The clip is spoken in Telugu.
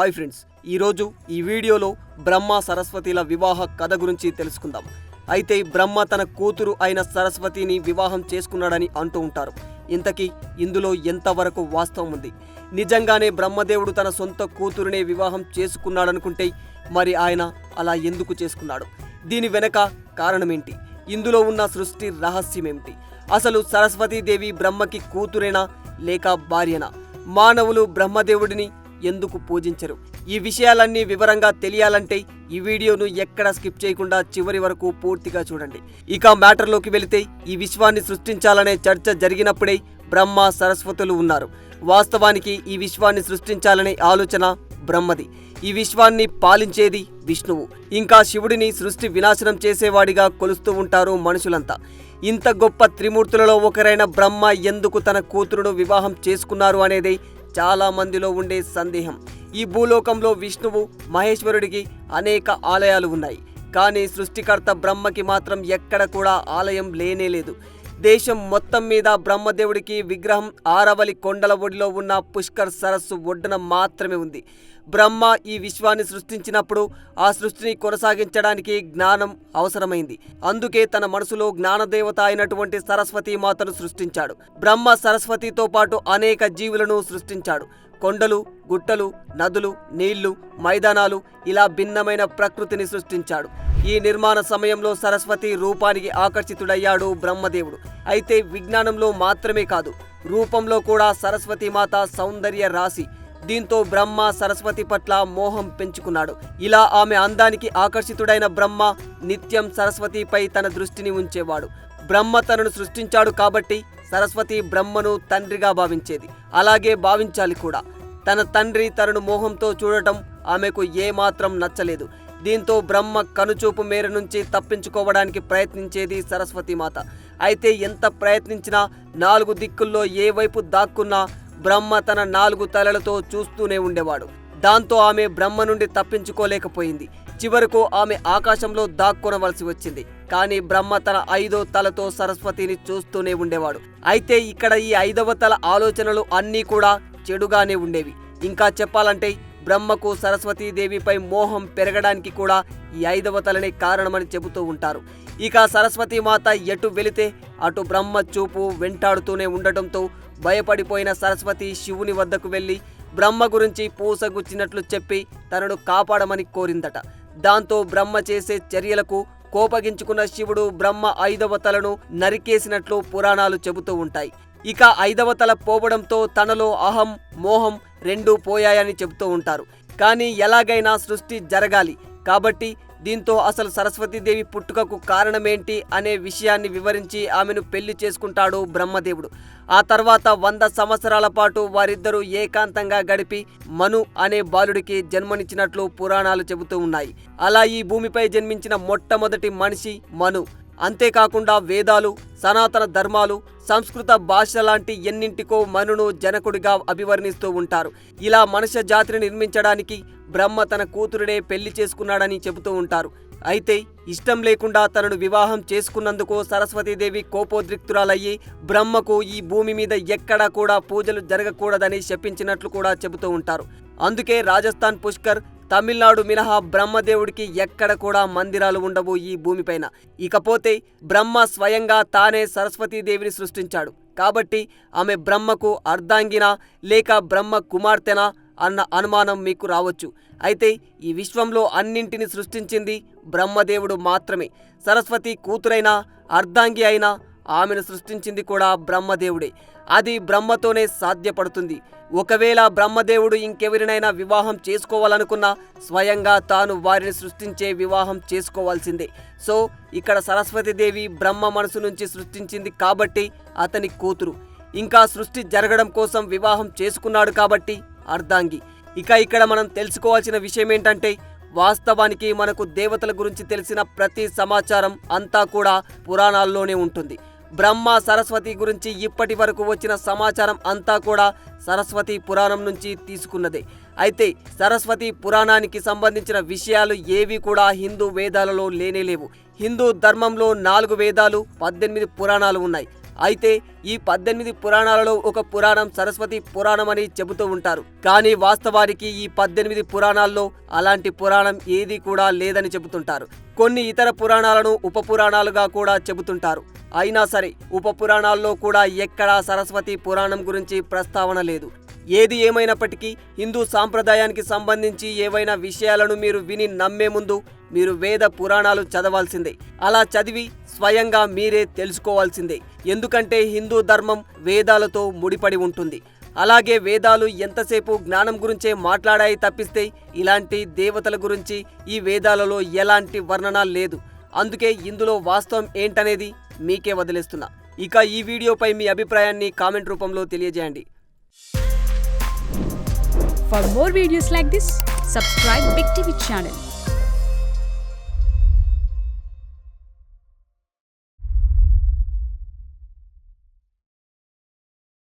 హాయ్ ఫ్రెండ్స్ ఈరోజు ఈ వీడియోలో బ్రహ్మ సరస్వతిల వివాహ కథ గురించి తెలుసుకుందాం. అయితే బ్రహ్మ తన కూతురు అయిన సరస్వతిని వివాహం చేసుకున్నాడని అంటూ ఉంటారు. ఇంతకీ ఇందులో ఎంతవరకు వాస్తవం ఉంది? నిజంగానే బ్రహ్మదేవుడు తన సొంత కూతురునే వివాహం చేసుకున్నాడనుకుంటే మరి ఆయన అలా ఎందుకు చేసుకున్నాడు? దీని వెనక కారణమేంటి? ఇందులో ఉన్న సృష్టి రహస్యమేమిటి? అసలు సరస్వతీదేవి బ్రహ్మకి కూతురేనా లేక భార్యనా? మానవులు బ్రహ్మదేవుడిని ఎందుకు పూజించరు? ఈ విషయాలన్నీ వివరంగా తెలియాలంటే ఈ వీడియోను ఎక్కడ స్కిప్ చేయకుండా చివరి వరకు పూర్తిగా చూడండి. ఇక మ్యాటర్లోకి వెళితే ఈ విశ్వాన్ని సృష్టించాలనే చర్చ జరిగినప్పుడే బ్రహ్మ సరస్వతులు ఉన్నారు. వాస్తవానికి ఈ విశ్వాన్ని సృష్టించాలనే ఆలోచన బ్రహ్మది. ఈ విశ్వాన్ని పాలించేది విష్ణువు. ఇంకా శివుడిని సృష్టి వినాశనం చేసేవాడిగా కొలుస్తూ ఉంటారు మనుషులంతా. ఇంత గొప్ప త్రిమూర్తులలో ఒకరైన బ్రహ్మ ఎందుకు తన కూతురును వివాహం చేసుకున్నారు అనేది చాలా మందిలో ఉండే సందేహం. ఈ భూలోకంలో విష్ణువు మహేశ్వరుడికి అనేక ఆలయాలు ఉన్నాయి. కానీ సృష్టికర్త బ్రహ్మకి మాత్రం ఎక్కడ కూడా ఆలయం లేనే లేదు. దేశం మొత్తం మీద బ్రహ్మదేవుడికి విగ్రహం ఆరవలి కొండల ఒడిలో ఉన్న పుష్కర్ సరస్సు ఒడ్డున మాత్రమే ఉంది. బ్రహ్మ ఈ విశ్వాన్ని సృష్టించినప్పుడు ఆ సృష్టిని కొనసాగించడానికి జ్ఞానం అవసరమైంది. అందుకే తన మనసులో జ్ఞానదేవత అయినటువంటి సరస్వతి మాతను సృష్టించాడు. బ్రహ్మ సరస్వతితో పాటు అనేక జీవులను సృష్టించాడు. కొండలు గుట్టలు నదులు నీళ్ళు మైదానాలు ఇలా భిన్నమైన ప్రకృతిని సృష్టించాడు. ఈ నిర్మాణ సమయంలో సరస్వతి రూపానికి ఆకర్షితుడయ్యాడు బ్రహ్మదేవుడు. అయితే విజ్ఞానంలో మాత్రమే కాదు రూపంలో కూడా సరస్వతి మాత సౌందర్య రాశి. దీంతో బ్రహ్మ సరస్వతి పట్ల మోహం పెంచుకున్నాడు. ఇలా ఆమె అందానికి ఆకర్షితుడైన బ్రహ్మ నిత్యం సరస్వతిపై తన దృష్టిని ఉంచేవాడు. బ్రహ్మ తనను సృష్టించాడు కాబట్టి సరస్వతి బ్రహ్మను తండ్రిగా భావించేది. అలాగే భావించాలి కూడా. తన తండ్రి తనను మోహంతో చూడటం ఆమెకు ఏమాత్రం నచ్చలేదు. దీంతో బ్రహ్మ కనుచూపు మేర నుంచి తప్పించుకోవడానికి ప్రయత్నించేది సరస్వతి మాత. అయితే ఎంత ప్రయత్నించినా నాలుగు దిక్కుల్లో ఏ వైపు దాక్కున్నా బ్రహ్మ తన నాలుగు తలలతో చూస్తూనే ఉండేవాడు. దాంతో ఆమె బ్రహ్మ నుండి తప్పించుకోలేకపోయింది. చివరకు ఆమె ఆకాశంలో దాక్కొనవలసి వచ్చింది. కానీ బ్రహ్మ తన ఐదో తలతో సరస్వతిని చూస్తూనే ఉండేవాడు. అయితే ఇక్కడ ఈ ఐదవ తల ఆలోచనలు అన్నీ కూడా చెడుగానే ఉండేవి. ఇంకా చెప్పాలంటే బ్రహ్మకు సరస్వతీదేవిపై మోహం పెరగడానికి కూడా ఈ ఐదవ తలనే కారణమని చెబుతూ ఉంటారు. ఇక సరస్వతి మాత ఎటు వెళితే అటు బ్రహ్మ చూపు వెంటాడుతూనే ఉండటంతో భయపడిపోయిన సరస్వతి శివుని వద్దకు వెళ్ళి బ్రహ్మ గురించి పూసగుచ్చినట్లు చెప్పి తనను కాపాడమని కోరిందట. దాంతో బ్రహ్మ చేసే చర్యలకు కోపగించుకున్న శివుడు బ్రహ్మ ఐదవ తలను నరికేసినట్లు పురాణాలు చెబుతూ ఉంటాయి. ఇక ఐదవ తల పోవడంతో తనలో అహం మోహం రెండూ పోయాయని చెబుతూ ఉంటారు. కానీ ఎలాగైనా సృష్టి జరగాలి. కాబట్టి దీంతో అసలు సరస్వతీదేవి పుట్టుకకు కారణమేంటి అనే విషయాన్ని వివరించి ఆమెను పెళ్ళి చేసుకుంటాడు బ్రహ్మదేవుడు. ఆ తర్వాత వంద సంవత్సరాల పాటు వారిద్దరూ ఏకాంతంగా గడిపి మను అనే బాలుడికి జన్మనిచ్చినట్లు పురాణాలు చెబుతూ ఉన్నాయి. అలా ఈ భూమిపై జన్మించిన మొట్టమొదటి మనిషి మను. అంతేకాకుండా వేదాలు సనాతన ధర్మాలు సంస్కృత భాష లాంటి ఎన్నింటికో మనును జనకుడిగా అభివర్ణిస్తూ ఉంటారు. ఇలా మనుష్య జాతిని నిర్మించడానికి బ్రహ్మ తన కూతురునే పెళ్ళి చేసుకున్నాడని చెబుతూ ఉంటారు. అయితే ఇష్టం లేకుండా తనను వివాహం చేసుకున్నందుకు సరస్వతీదేవి కోపోద్రిక్తురాలయ్యి బ్రహ్మకు ఈ భూమి మీద ఎక్కడా కూడా పూజలు జరగకూడదని శపించినట్లు కూడా చెబుతూ ఉంటారు. అందుకే రాజస్థాన్ పుష్కర్ తమిళనాడు మినహా బ్రహ్మదేవుడికి ఎక్కడ కూడా మందిరాలు ఉండవు ఈ భూమిపైన. ఇకపోతే బ్రహ్మ స్వయంగా తానే సరస్వతీదేవిని సృష్టించాడు. కాబట్టి ఆమె బ్రహ్మకు అర్ధాంగిన లేక బ్రహ్మ కుమార్తెనా అన్న అనుమానం మీకు రావచ్చు. అయితే ఈ విశ్వంలో అన్నింటిని సృష్టించింది బ్రహ్మదేవుడు మాత్రమే. సరస్వతి కూతురైనా అర్ధాంగి అయినా ఆమెను సృష్టించింది కూడా బ్రహ్మదేవుడే. అది బ్రహ్మతోనే సాధ్యపడుతుంది. ఒకవేళ బ్రహ్మదేవుడు ఇంకెవరినైనా వివాహం చేసుకోవాలనుకున్నా స్వయంగా తాను వారిని సృష్టించే వివాహం చేసుకోవాల్సిందే. సో ఇక్కడ సరస్వతీదేవి బ్రహ్మ మనసు నుంచి సృష్టించింది కాబట్టి అతని కూతురు. ఇంకా సృష్టి జరగడం కోసం వివాహం చేసుకున్నాడు కాబట్టి అర్ధాంగి. ఇక ఇక్కడ మనం తెలుసుకోవాల్సిన విషయం ఏంటంటే వాస్తవానికి మనకు దేవతల గురించి తెలిసిన ప్రతి సమాచారం అంతా కూడా పురాణాల్లోనే ఉంటుంది. బ్రహ్మ సరస్వతి గురించి ఇప్పటి వరకు వచ్చిన సమాచారం అంతా కూడా సరస్వతి పురాణం నుంచి తీసుకున్నదే. అయితే సరస్వతి పురాణానికి సంబంధించిన విషయాలు ఏవి కూడా హిందూ వేదాలలో లేనేలేవు హిందూ ధర్మంలో నాలుగు వేదాలు పద్దెనిమిది పురాణాలు ఉన్నాయి. అయితే ఈ పద్దెనిమిది పురాణాలలో ఒక పురాణం సరస్వతి పురాణం అని చెబుతూ ఉంటారు. కానీ వాస్తవానికి ఈ పద్దెనిమిది పురాణాల్లో అలాంటి పురాణం ఏది కూడా లేదని చెబుతుంటారు. కొన్ని ఇతర పురాణాలను ఉప పురాణాలుగా కూడా చెబుతుంటారు. అయినా సరే ఉప పురాణాల్లో కూడా ఎక్కడా సరస్వతి పురాణం గురించి ప్రస్తావన లేదు. ఏది ఏమైనప్పటికీ హిందూ సాంప్రదాయానికి సంబంధించి ఏవైనా విషయాలను మీరు విని నమ్మే ముందు మీరు వేద పురాణాలు చదవాల్సిందే. అలా చదివి స్వయంగా మీరే తెలుసుకోవాల్సిందే. ఎందుకంటే హిందూ ధర్మం వేదాలతో ముడిపడి ఉంటుంది. అలాగే వేదాలు ఎంతసేపు జ్ఞానం గురించే మాట్లాడాయి తప్పిస్తే ఇలాంటి దేవతల గురించి ఈ వేదాలలో ఎలాంటి వర్ణన లేదు. అందుకే ఇందులో వాస్తవం ఏంటనేది మీకే వదిలేస్తున్నా. ఇక ఈ వీడియోపై మీ అభిప్రాయాన్ని కామెంట్ రూపంలో తెలియజేయండి. For more videos like this subscribe big TV channel